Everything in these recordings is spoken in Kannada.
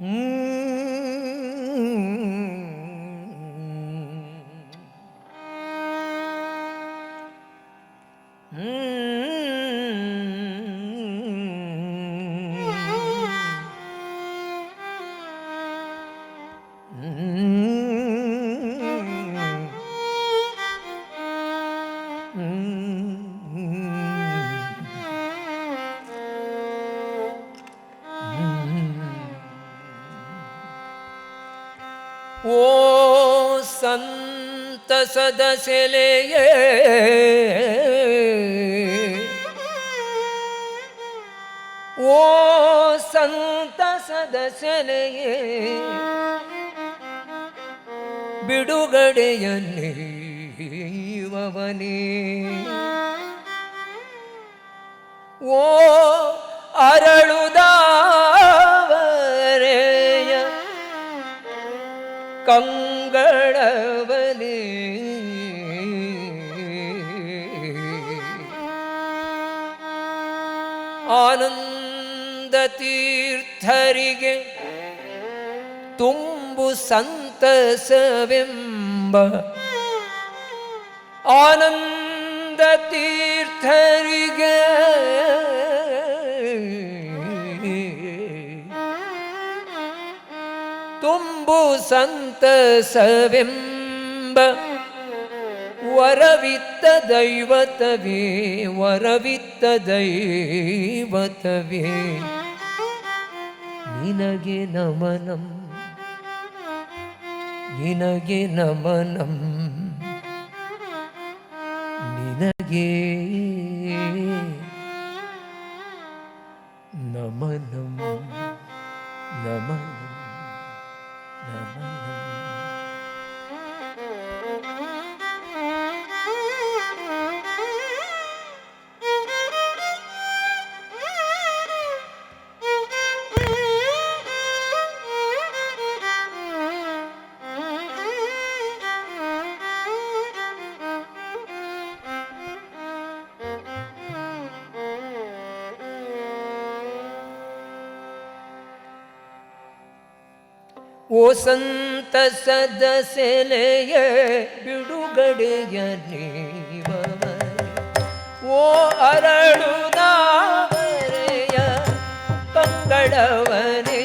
Mm. ಸೆಲೆಯೇ. ಓ ಸಂತ ಸೆಲೆಯೇ. ಬಿಡುಗಡೆಯಲ್ಲಿ ಇವನೇ ಓ ಅರಳುದಾವರೆಯ ಕಂಗಳವನೇ ತೀರ್ಥರಿಗೆ ತುಂಬು ಸಂತಸವೆಂಬ ಆನಂದ ತೀರ್ಥರಿಗೆ ತುಂಬು ಸಂತಸವೆಂಬ ವರವಿತ್ತ ದೈವತವೇ ವರವಿತ್ತ ದೈವತವೇ. ನಿನಗೆ ನಮನಂ ನಿನಗೆ ನಮನಂ. ನಿನಗೆ ಓ ಸಂತಸದ ಸೆಲೆಯ ಬಿಡುಗಡೆಯ ನೀವವರೇ. ಓ ಅರಳುದಾವರೆಯ ಕಂಗಡವನೆ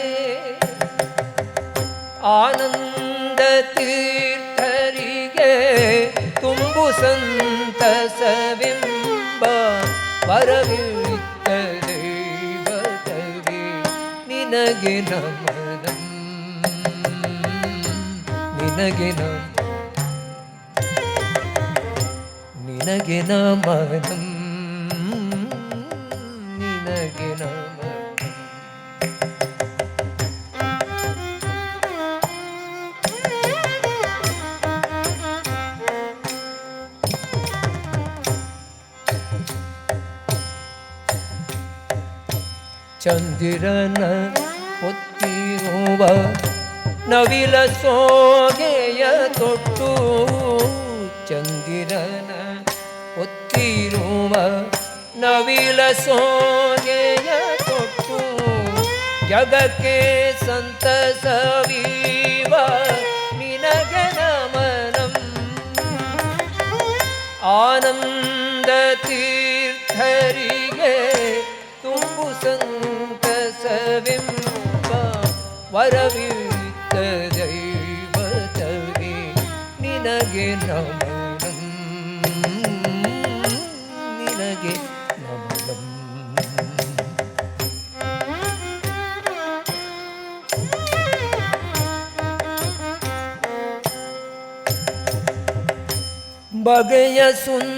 ಆನಂದ ತೀರ್ಥರಿಗೆ ತುಂಬು ಸಂತಸವೆಂಬ ವರವಿತ್ತ ದೈವತವೇ. ನಿನಗೆ ನಮನಂ. ನಿನಗೆ ನಮ ನಿನಗೆ ನಮನಂ ನಿನಗೆ ನಮ ಚಂದಿರನ ಹೊತ್ತಿರುವ ನವಿಲ ಸೋಗೆಯ ತೊಟ್ಟು ಚಂದಿರನ ಹೊತ್ತಿರುವ ನವಿಲ ಸೋಗೆಯ ತೊಟ್ಟು ಜಗಕ್ಕೆ ಸಂತಸವೀವ ನಿನಗೆ ನಮನಂ ಆನಂದ ತೀರ್ಥರಿಗೆ ತುಂಬು ಸಂತಸವೆಂಬ ವರವಿತ್ತ ನಿನಗೆ ನಮನಂ ನಿನಗೆ ನಮನಂ ಬಗೆಯ ಸುಂದರಿಯನ್ನು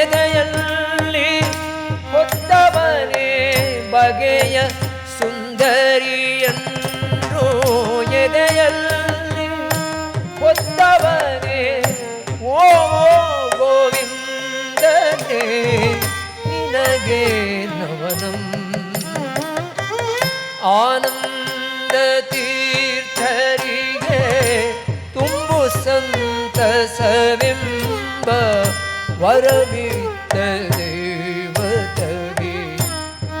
ಎದೆಯಲ್ಲಿ ಹೊತ್ತವನೇ ಬಗೆಯ ಸುಂದರಿಯನ್ನು ಎದೆಯಲ್ಲಿ ಆನಂದ ತೀರ್ಥರಿಗೆ ತುಂಬು ಸಂತಸವೆಂಬ ವರವಿತ್ತ ದೇವತವೇ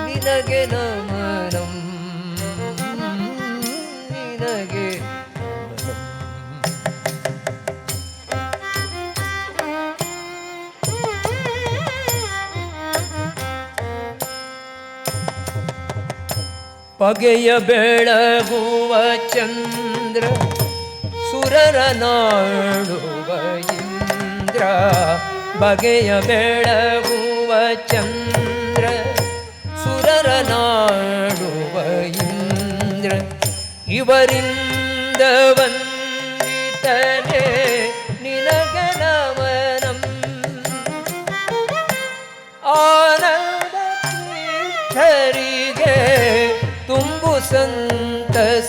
ನಿನಗೆ ನಮನಂ ಪಗೆಯ ಬೆಳಗುವ ಚಂದ್ರ ಸುರರ ನಾಡುವ ಇಂದ್ರ ಬಗೆಯ ಬೆಳಗುವ ಚಂದ್ರ ಸುರರ ನಾಡುವ ಇಂದ್ರ ಇವರಿಂದ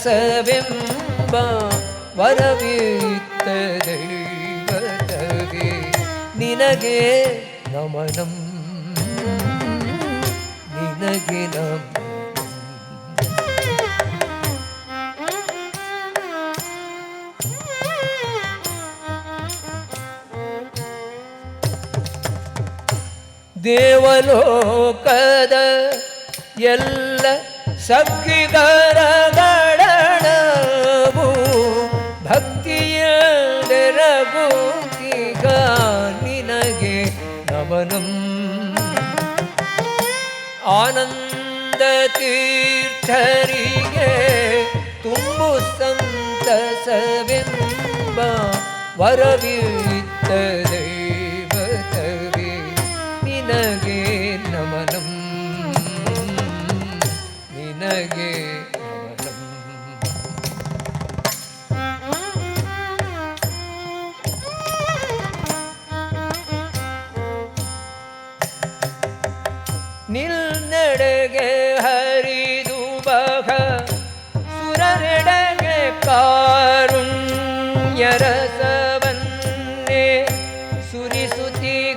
ಸಂತಸವೆಂಬ ವರವಿತ್ತ ದೈವತಗೆ ನಿನಗೆ ನಮನಂ. ನಿನಗೆ ನಮ ದೇವಲೋಕದ ಎಲ್ಲ ಸಖಿಗರಗಳವು ನಮನಂ ಆನಂದ ತೀರ್ಥರಿಗೆ ತುಂಬು ಸಂತಸವೆಂಬ ವರವಿತ್ತ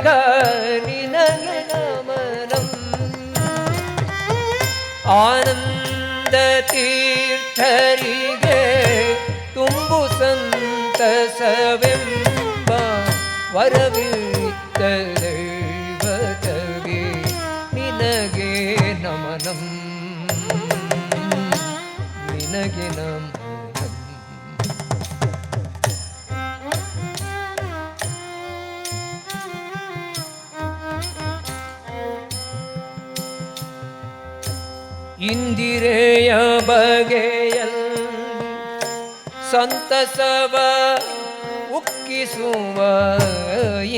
ಸುರಿಸುತ್ತೀಗ ನಿನಗೆ ನಮನಂ ಆನಂದ ತೀರ್ಥರಿಗೆ ತುಂಬು ಸಂತಸವೆಂಬ ವರವಿತ್ತ ದೈವತವೇ ನಿನಗೆ ನಮನಂ ನಿನಗೆ ನಮನಂ ಇಂದಿರೆಯ ಬಗೆಯಲ್ಲಿ ಸಂತಸವ ಉಕ್ಕಿಸುವ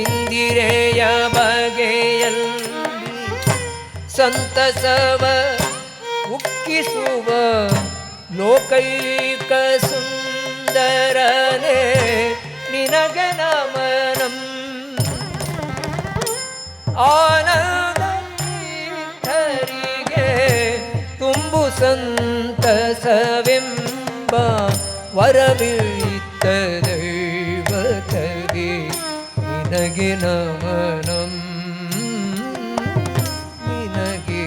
ಇಂದಿರೆಯ ಬಗೆಯಲ್ಲಿ ಸಂತಸವ ಉಕ್ಕಿಸುವ ಲೋಕೈಕ ಸುಂದರನೇ ನಿನಗೆ ನಮನಂ ಆನಂದ ಸಂತಸವೆಂಬ ವರವಿತ್ತ ದೈವತಗೆ ನಿನಗೆ ನಮನಂ. ನಿನಗೆ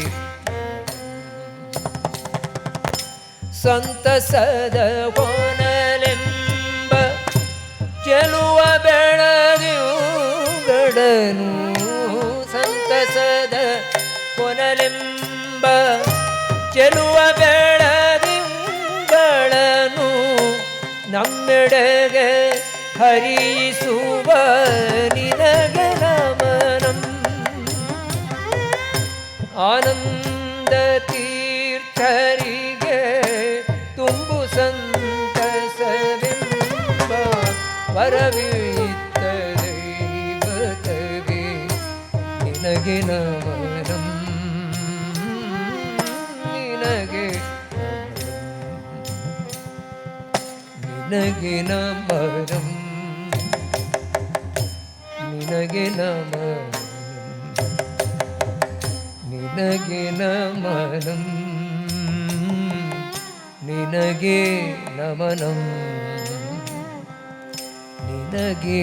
ಸಂತಸದ ಹೊನಲೆಂಬ ಚೆಲುವ ಬೆಳದಿವುಗಳನು ಸಂತಸದ ಕೊನಲೆಂಬ கடக ஹரிசுவ நிரகரமனம் ஆனந்த தீர்த்தரிக தும்பு சந்தசவெம்ப வரவித்த தெய்வத்தவே. நினகினவ ನಿನಗೆ ನಮನಂ ನಿನಗೆ ನಮನಂ ನಿನಗೆ ನಮನಂ ನಿನಗೆ ನಮನಂ ನಿನಗೆ